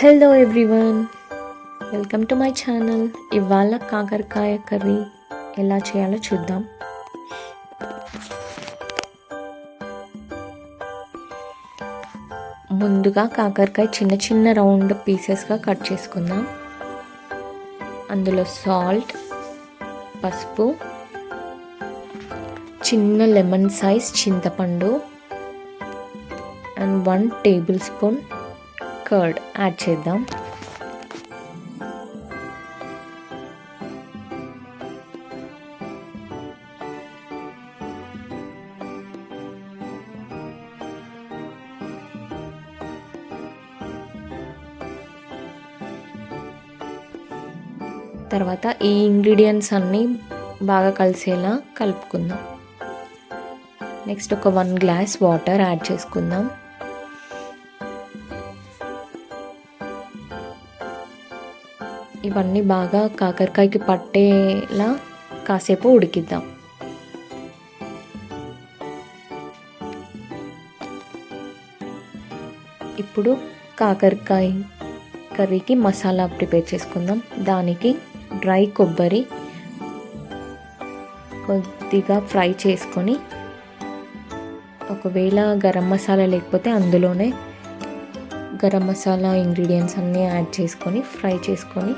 Hello everyone welcome to my channel ఇవాళ కాకరకాయ curry ఎలా చేయాలో చూద్దాం. ముందుగా కాకరకాయ చిన్న చిన్న రౌండ్ పీసెస్గా కట్ చేసుకుందాం. అందులో సాల్ట్ పసుపు చిన్న లెమన్ సైజ్ చింతపండు and one table spoon curd add చేద్దాం. తర్వాత ఈ ఇంగ్రీడియంట్స్ అన్నీ బాగా కలిసేలా కలుపుకుందాం. నెక్స్ట్ ఒక వన్ గ్లాస్ వాటర్ యాడ్ చేసుకుందాం. ఇవన్నీ బాగా కాకరకాయకి పట్టేలా కాసేపు ఉడికిద్దాం. ఇప్పుడు కాకరకాయ కర్రీకి మసాలా ప్రిపేర్ చేసుకుందాం. దానికి డ్రై కొబ్బరి కొద్దిగా ఫ్రై చేసుకొని ఒకవేళ గరం మసాలా లేకపోతే అందులోనే గరం మసాలా ఇంగ్రీడియంట్స్ అన్నీ యాడ్ చేసుకొని ఫ్రై చేసుకొని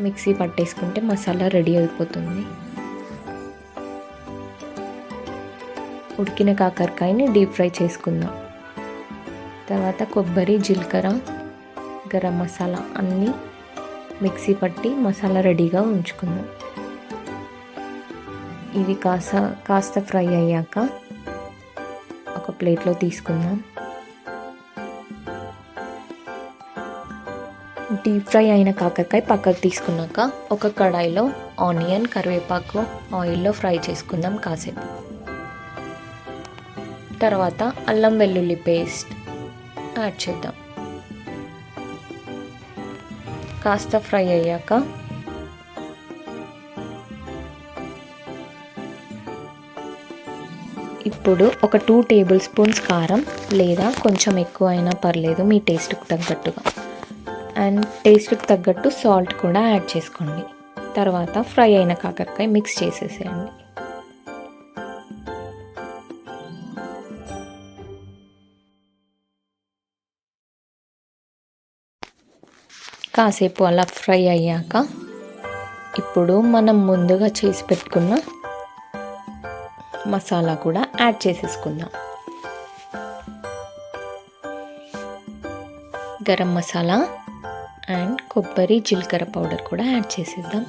మిక్సీ పట్టేసుకుంటే మసాలా రెడీ అయిపోతుంది. ఉడికిన కాకరకాయని డీప్ ఫ్రై చేసుకుందాం. తర్వాత కొబ్బరి జీలకర్ర గరం మసాలా అన్నీ మిక్సీ పట్టి మసాలా రెడీగా ఉంచుకుందాం. ఇవి కాస్త కాస్త ఫ్రై అయ్యాక ఒక ప్లేట్లో తీసుకుందాం. డీప్ ఫ్రై అయిన కాకరకాయ పక్కకు తీసుకున్నాక ఒక కడాయిలో ఆనియన్ కరివేపాకు ఆయిల్లో ఫ్రై చేసుకుందాం కాసేపు. తర్వాత అల్లం వెల్లుల్లి పేస్ట్ యాడ్ చేద్దాం. కాస్త ఫ్రై అయ్యాక ఇప్పుడు ఒక టూ టేబుల్ స్పూన్స్ కారం లేదా కొంచెం ఎక్కువ అయినా పర్లేదు మీ టేస్ట్కి తగ్గట్టుగా. అండ్ టేస్ట్కి తగ్గట్టు సాల్ట్ కూడా యాడ్ చేసుకోండి. తర్వాత ఫ్రై అయిన కాకరకాయ మిక్స్ చేసేసేయండి. కాసేపు అలా ఫ్రై అయ్యాక ఇప్పుడు మనం ముందుగా చేసి పెట్టుకున్న మసాలా కూడా యాడ్ చేసేసుకుందాం. గరం మసాలా అండ్ కొబ్బరి జీలకర్ర పౌడర్ కూడా యాడ్ చేసేద్దాం.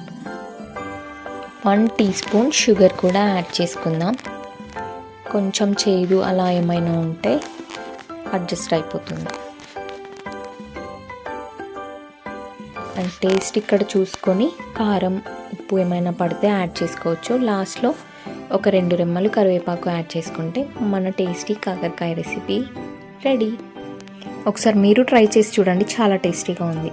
వన్ టీ స్పూన్ షుగర్ కూడా యాడ్ చేసుకుందాం. కొంచెం చేదు అలా ఏమైనా ఉంటే అడ్జస్ట్ అయిపోతుంది. అండ్ టేస్ట్ ఇక్కడ చూసుకొని కారం ఉప్పు ఏమైనా పడితే యాడ్ చేసుకోవచ్చు. లాస్ట్లో ఒక రెండు రెమ్మలు కరివేపాకు యాడ్ చేసుకుంటే మన టేస్టీ కాకరకాయ రెసిపీ రెడీ. ఒకసారి మీరు ట్రై చేసి చూడండి చాలా టేస్టీగా ఉంది.